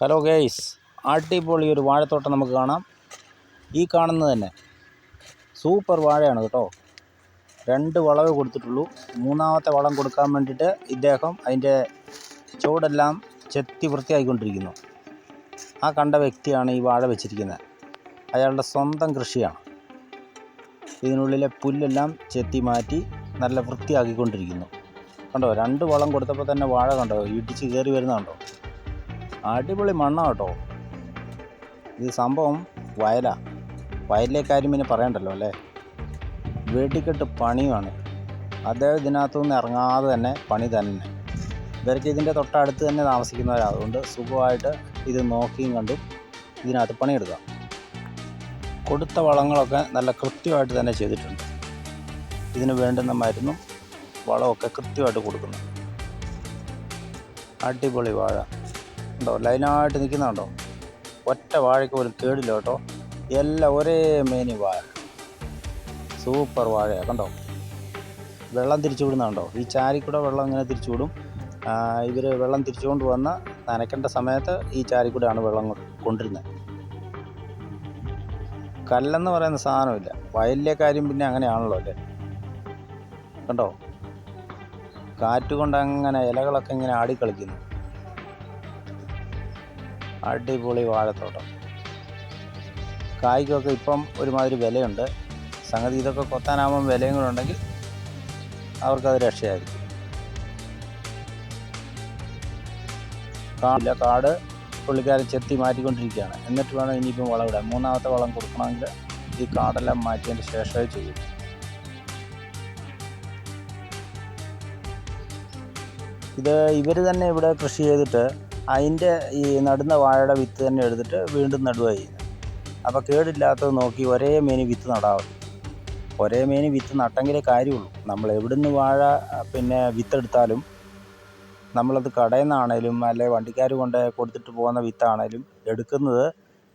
Hello guys അടിപൊളി ഒരു വാഴത്തോട്ടം നമുക്ക് കാണാം. ഈ കാണുന്നത് തന്നെ സൂപ്പർ വാഴയാണ് കേട്ടോ. രണ്ട് വളവ് കൊടുത്തിട്ടുള്ളൂ. മൂന്നാമത്തെ വളം കൊടുക്കാൻ വേണ്ടിയിട്ട് ഇദ്ദേഹം അതിന്റെ ചുവടെല്ലാം ചെത്തി വൃത്തിയായിക്കൊണ്ടിരിക്കുന്നു. ആ കണ്ട വ്യക്തിയാണ് ഈ വാഴ വെച്ചിരിക്കുന്നത്. അയാളുടെ സ്വന്തം കൃഷിയാണ്. ഇതിനുള്ളിലെ പുല്ലെല്ലാം ചെത്തി മാറ്റി നല്ല വൃത്തിയാക്കിക്കൊണ്ടിരിക്കുന്നു. കണ്ടോ രണ്ട് വളം കൊടുത്തപ്പോൾ തന്നെ വാഴ കണ്ടോ ഇടിച്ച് കയറി വരുന്ന കണ്ടോ അടിപൊളി മണ്ണാണ് കേട്ടോ. ഇത് സംഭവം വയലാ. വയലിലെ കാര്യം പിന്നെ പറയണ്ടല്ലോ അല്ലേ? വെടിക്കെട്ട് പണിയുമാണ് അദ്ദേഹം ഇതിനകത്തുനിന്ന് ഇറങ്ങാതെ തന്നെ പണി തന്നെ. ഇവർക്ക് ഇതിന്റെ തൊട്ടടുത്ത് തന്നെ താമസിക്കുന്നവരാണ് അതുകൊണ്ട് സുഖമായിട്ട് ഇത് നോക്കിയും കണ്ടും ഇതിനകത്ത് പണിയെടുക്കാം. കൊടുത്ത വളങ്ങളൊക്കെ നല്ല കൃത്യമായിട്ട് തന്നെ ചെയ്തിട്ടുണ്ട്. ഇതിന് വേണ്ടുന്ന മരുന്നും വളമൊക്കെ കൃത്യമായിട്ട് കൊടുക്കുന്നു. അടിപൊളി വാഴ. ഉണ്ടോ? ലൈനായിട്ട് നിൽക്കുന്നുണ്ടോ? ഒറ്റ വാഴയ്ക്ക് പോലും കേടില്ല കേട്ടോ. എല്ലാം ഒരേ മേനി വാഴ. സൂപ്പർ വാഴയാണ് കണ്ടോ? വെള്ളം തിരിച്ചു വിടുന്നുണ്ടോ? ഈ ചാരിക്കൂടെ കൂടെ വെള്ളം ഇങ്ങനെ തിരിച്ചു വിടും. ഇവർ വെള്ളം തിരിച്ചുകൊണ്ട് വന്ന് നനയ്ക്കേണ്ട സമയത്ത് ഈ ചാരിക്കൂടെയാണ് വെള്ളം കൊണ്ടിരുന്നത് കല്ലെന്ന് പറയുന്ന സാധനമില്ല. വയലിലെ കാര്യം പിന്നെ അങ്ങനെയാണല്ലോ അല്ലേ? കണ്ടോ? കാറ്റ് കൊണ്ട് അങ്ങനെ ഇലകളൊക്കെ ഇങ്ങനെ ആടിക്കളിക്കുന്നു. അടിപൊളി വാഴത്തോട്ടം. കായ്ക്കൊക്കെ ഇപ്പം ഒരുമാതിരി വിലയുണ്ട്. സംഗതി ഇതൊക്കെ കൊത്താനാകുമ്പം വിലയും കൂടെ ഉണ്ടെങ്കിൽ അവർക്കത് രക്ഷയായിരിക്കും. കാടില്ല കാട് പുള്ളിക്കാരൻ ചെത്തി മാറ്റിക്കൊണ്ടിരിക്കുകയാണ്. എന്നിട്ട് വേണം ഇനിയിപ്പം വളം ഇടാൻ മൂന്നാമത്തെ വളം കൊടുക്കണമെങ്കിൽ ഈ കാടെല്ലാം മാറ്റിയതിന് ശേഷമേ ചെയ്യൂ. ഇത് ഇവർ തന്നെ ഇവിടെ കൃഷി ചെയ്തിട്ട് അതിന്റെ ഈ നടുന്ന വാഴയുടെ വിത്ത് തന്നെ എടുത്തിട്ട് വീണ്ടും നടുക ചെയ്യുന്നത്. അപ്പോൾ കേടില്ലാത്തത് നോക്കി ഒരേ മേനി വിത്ത് നടാവും. ഒരേ മേനി വിത്ത് നട്ടെങ്കിലേ കാര്യമുള്ളൂ. നമ്മൾ എവിടുന്ന് വാഴ പിന്നെ വിത്തെടുത്താലും നമ്മളത് കടയിൽ നിന്നാണേലും അല്ലെങ്കിൽ വണ്ടിക്കാർ കൊണ്ട് കൊടുത്തിട്ട് പോകുന്ന വിത്താണേലും എടുക്കുന്നത്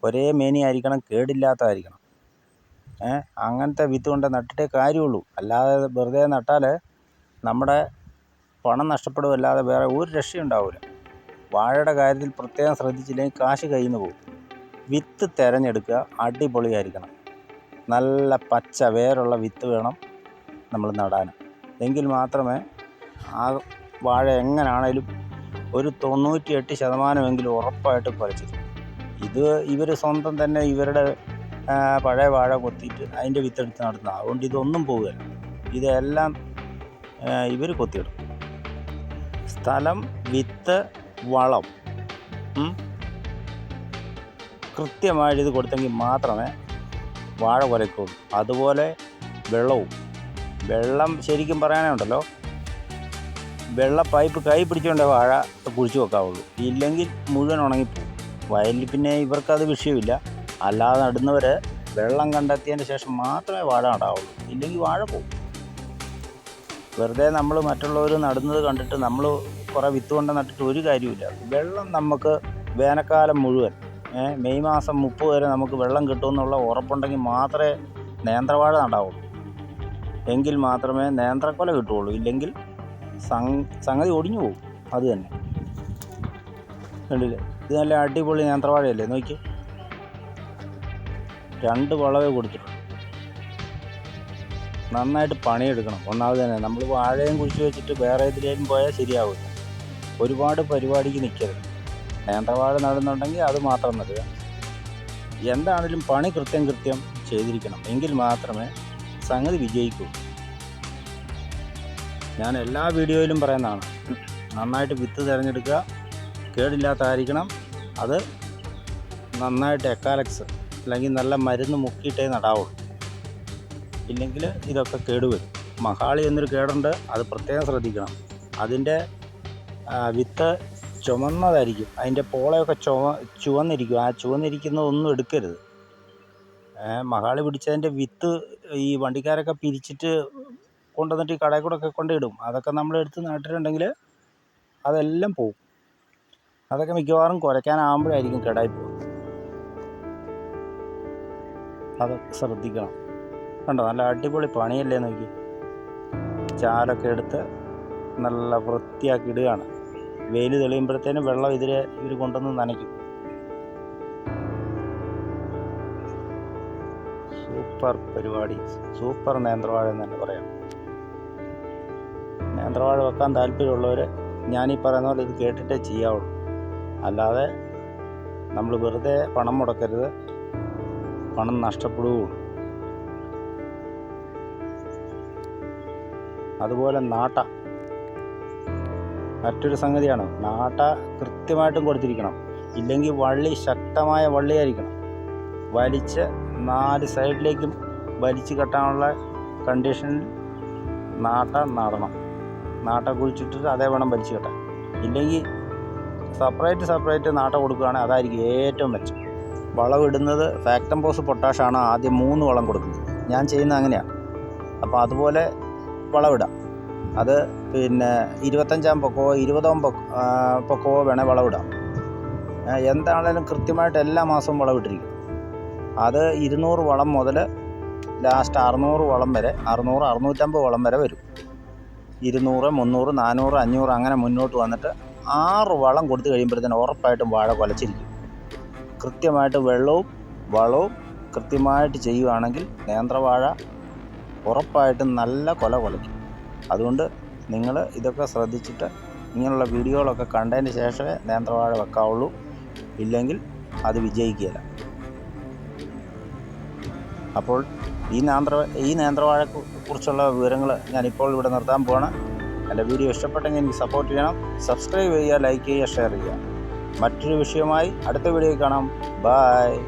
ഒരേ മേനി ആയിരിക്കണം കേടില്ലാത്തതായിരിക്കണം. അങ്ങനത്തെ വിത്ത് കൊണ്ട് നട്ടിട്ടേ കാര്യമുള്ളൂ. അല്ലാതെ വെറുതെ നട്ടാൽ നമ്മുടെ പണം നഷ്ടപ്പെടുമല്ലാതെ വേറെ ഒരു രക്ഷയുണ്ടാവില്ല വാഴയുടെ കാര്യത്തിൽ പ്രത്യേകം ശ്രദ്ധിച്ചില്ലെങ്കിൽ കാശ് കയ്യിൽ നിന്ന് പോകും. വിത്ത് തിരഞ്ഞെടുക്കുക അടിപൊളിയായിരിക്കണം. നല്ല പച്ച വേരുള്ള വിത്ത് വേണം നമ്മൾ നടാൻ. എങ്കിൽ മാത്രമേ ആ വാഴ എങ്ങനാണേലും ഒരു തൊണ്ണൂറ്റിയെട്ട് ശതമാനമെങ്കിലും ഉറപ്പായിട്ട് കുറച്ചു ഇത് ഇവർ സ്വന്തം തന്നെ ഇവരുടെ പഴയ വാഴ കൊത്തിയിട്ട് അതിന്റെ വിത്തെടുത്ത് നടത്തുന്ന. അതുകൊണ്ട് ഇതൊന്നും പോവുകയല്ല. ഇതെല്ലാം ഇവർ കൊത്തിയിടും. സ്ഥലം വിത്ത് വളം. കൃത്യമായിട്ട് ഇത് കൊടുത്തെങ്കിൽ മാത്രമേ വാഴ കുലയ്ക്കുള്ളൂ അതുപോലെ വെള്ളവും. വെള്ളം ശരിക്കും പറയാനുണ്ടല്ലോ വെള്ള പൈപ്പ് കൈ പിടിച്ചുകൊണ്ടേ വാഴ കുഴിച്ചു വെക്കാവുള്ളൂ. ഇല്ലെങ്കിൽ മുഴുവൻ ഉണങ്ങിപ്പോവും. വയലിൽ പിന്നെ ഇവർക്കത് വിഷയമില്ല. അല്ലാതെ നടുന്നവർ വെള്ളം കണ്ടെത്തിയതിന് ശേഷം മാത്രമേ വാഴ നടാവുള്ളൂ. ഇല്ലെങ്കിൽ വാഴ പോകും വെറുതെ നമ്മൾ മറ്റുള്ളവർ നടുന്നത് കണ്ടിട്ട് നമ്മൾ കുറേ വിത്ത് കൊണ്ട് നട്ടിട്ട് ഒരു കാര്യമില്ല വെള്ളം നമുക്ക് വേനൽക്കാലം മുഴുവൻ മെയ് മാസം മുപ്പത് വരെ നമുക്ക് വെള്ളം കിട്ടുമെന്നുള്ള ഉറപ്പുണ്ടെങ്കിൽ മാത്രമേ നേന്ത്രവാഴ നടാവുള്ളൂ. എങ്കിൽ മാത്രമേ നേന്ത്രക്കൊല കിട്ടുകയുള്ളൂ. ഇല്ലെങ്കിൽ സംഗതി ഒടിഞ്ഞു പോകും. അത് തന്നെ. കണ്ടില്ലേ? ഇത് നല്ല അടിപൊളി നേന്ത്രവാഴയല്ലേ? നോക്കി രണ്ട് വളവേ കൊടുത്തിട്ടുണ്ട്. നന്നായിട്ട് പണിയെടുക്കണം. ഒന്നാമത് തന്നെ നമ്മൾ വാഴയും കുഴിച്ച് വെച്ചിട്ട് വേറെ ഇതിലേലും പോയാൽ ശരിയാവില്ല. ഒരുപാട് പരിപാടിക്ക് നിൽക്കരുത് നേന്ത്രവാഴ നടന്നുണ്ടെങ്കിൽ അത് മാത്രം നടുക എന്താണെങ്കിലും പണി കൃത്യം കൃത്യം ചെയ്തിരിക്കണം. എങ്കിൽ മാത്രമേ സംഗതി വിജയിക്കൂ. ഞാൻ എല്ലാ വീഡിയോയിലും പറയുന്നതാണ്. നന്നായിട്ട് വിത്ത് തിരഞ്ഞെടുക്കുക. കേടില്ലാത്തതായിരിക്കണം. അത് നന്നായിട്ട് എക്കാലക്സ് അല്ലെങ്കിൽ നല്ല മരുന്ന് മുക്കിയിട്ടേ നടാവുള്ളൂ ഇല്ലെങ്കിൽ ഇതൊക്കെ കേടുവരും. മഹാളി എന്നൊരു കേടുണ്ട്. അത് പ്രത്യേകം ശ്രദ്ധിക്കണം. അതിന്റെ വിത്ത് ചുമന്നതായിരിക്കും. അതിന്റെ പോളയൊക്കെ ചുവ ചുവന്നിരിക്കും. ആ ചുവന്നിരിക്കുന്നതൊന്നും എടുക്കരുത്. മഹാളി പിടിച്ചതിന്റെ വിത്ത് ഈ വണ്ടിക്കാരൊക്കെ പിരിച്ചിട്ട് കൊണ്ടുവന്നിട്ട് ഈ കടയിൽ കൂടെ കൊണ്ടിടും. അതൊക്കെ നമ്മൾ എടുത്ത് നട്ടിട്ടുണ്ടെങ്കിൽ അതെല്ലാം പോവും അതൊക്കെ മിക്കവാറും കുരയ്ക്കാനാകുമ്പോഴായിരിക്കും കേടായി പോകും അതൊക്കെ ശ്രദ്ധിക്കണം. കണ്ടോ? നല്ല അടിപൊളി പണിയല്ലേ നോക്കി. ചാലൊക്കെ എടുത്ത് നല്ല വൃത്തിയാക്കി ഇടുകയാണ് വെയിൽ തെളിയുമ്പോഴത്തേനും വെള്ളം ഇതിരെ ഇവർ കൊണ്ടുവന്ന് നനയ്ക്കും. സൂപ്പർ പരിപാടി. സൂപ്പർ നേന്ത്രവാഴ എന്ന് തന്നെ പറയാം. നേന്ത്രവാഴ വെക്കാൻ താല്പര്യമുള്ളവർ ഞാനീ പറയുന്ന പോലെ ഇത് കേട്ടിട്ടേ ചെയ്യാവുള്ളൂ. അല്ലാതെ നമ്മൾ വെറുതെ പണം മുടക്കരുത്. പണം നഷ്ടപ്പെടുകയുള്ളൂ. അതുപോലെ നാട്ട. മറ്റൊരു സംഗതിയാണ്. നാട്ട കൃത്യമായിട്ടും കൊടുത്തിരിക്കണം. ഇല്ലെങ്കിൽ വള്ളി ശക്തമായ വള്ളിയായിരിക്കണം. വലിച്ച് നാല് സൈഡിലേക്കും വലിച്ച് കെട്ടാനുള്ള കണ്ടീഷനിൽ നാട്ട നടണം. നാട്ട കുഴിച്ചിട്ടിട്ട് അതേ വേണം വലിച്ച് കെട്ടാൻ. ഇല്ലെങ്കിൽ സെപ്പറേറ്റ് സെപ്പറേറ്റ് നാട്ട കൊടുക്കുകയാണെങ്കിൽ അതായിരിക്കും ഏറ്റവും മെച്ചം. വളമിടുന്നത് ഫാക്ടംപോസ് പൊട്ടാഷാണ് ആദ്യം മൂന്ന് വളം കൊടുക്കുന്നത്. ഞാൻ ചെയ്യുന്നത് അങ്ങനെയാണ് അപ്പോൾ അതുപോലെ വളമിടാം അത് പിന്നെ ഇരുപത്തഞ്ചാം പൊക്കമോ ഇരുപതാം പൊക്ക പൊക്കവോ വേണേൽ വളമിടാം എന്താണേലും കൃത്യമായിട്ട് എല്ലാ മാസവും വളമിട്ടിരിക്കും അത് ഇരുന്നൂറ് വളം മുതൽ ലാസ്റ്റ് അറുന്നൂറ് വളം വരെ അറുന്നൂറ് അറുന്നൂറ്റമ്പത് വളം വരെ വരും. ഇരുന്നൂറ് മുന്നൂറ് നാനൂറ് അഞ്ഞൂറ് അങ്ങനെ മുന്നോട്ട് വന്നിട്ട് ആറ് വളം കൊടുത്തു കഴിയുമ്പോഴത്തേന് ഉറപ്പായിട്ടും വാഴ കൊലച്ചിരിക്കും. കൃത്യമായിട്ട് വെള്ളവും വളവും കൃത്യമായിട്ട് ചെയ്യുകയാണെങ്കിൽ നേന്ത്രവാഴ ഉറപ്പായിട്ടും നല്ല കൊല കൊലയ്ക്കും. അതുകൊണ്ട് നിങ്ങൾ ഇതൊക്കെ ശ്രദ്ധിച്ചിട്ട് ഇങ്ങനെയുള്ള വീഡിയോകളൊക്കെ കണ്ടതിന് ശേഷമേ നേന്ത്രവാഴ വെക്കാവുള്ളൂ ഇല്ലെങ്കിൽ അത് വിജയിക്കുകയില്ല. അപ്പോൾ ഈ നേന്ത്ര ഈ നേന്ത്രവാഴ കുറിച്ചുള്ള വിവരങ്ങൾ ഞാനിപ്പോൾ ഇവിടെ നിർത്താൻ പോവാണ്. എന്റെ വീഡിയോ ഇഷ്ടപ്പെട്ടെങ്കിൽ എനിക്ക് സപ്പോർട്ട് ചെയ്യണം. സബ്സ്ക്രൈബ് ചെയ്യുക ലൈക്ക് ചെയ്യുക ഷെയർ ചെയ്യുക. മറ്റൊരു വിഷയമായി അടുത്ത വീഡിയോ കാണാം. ബായ്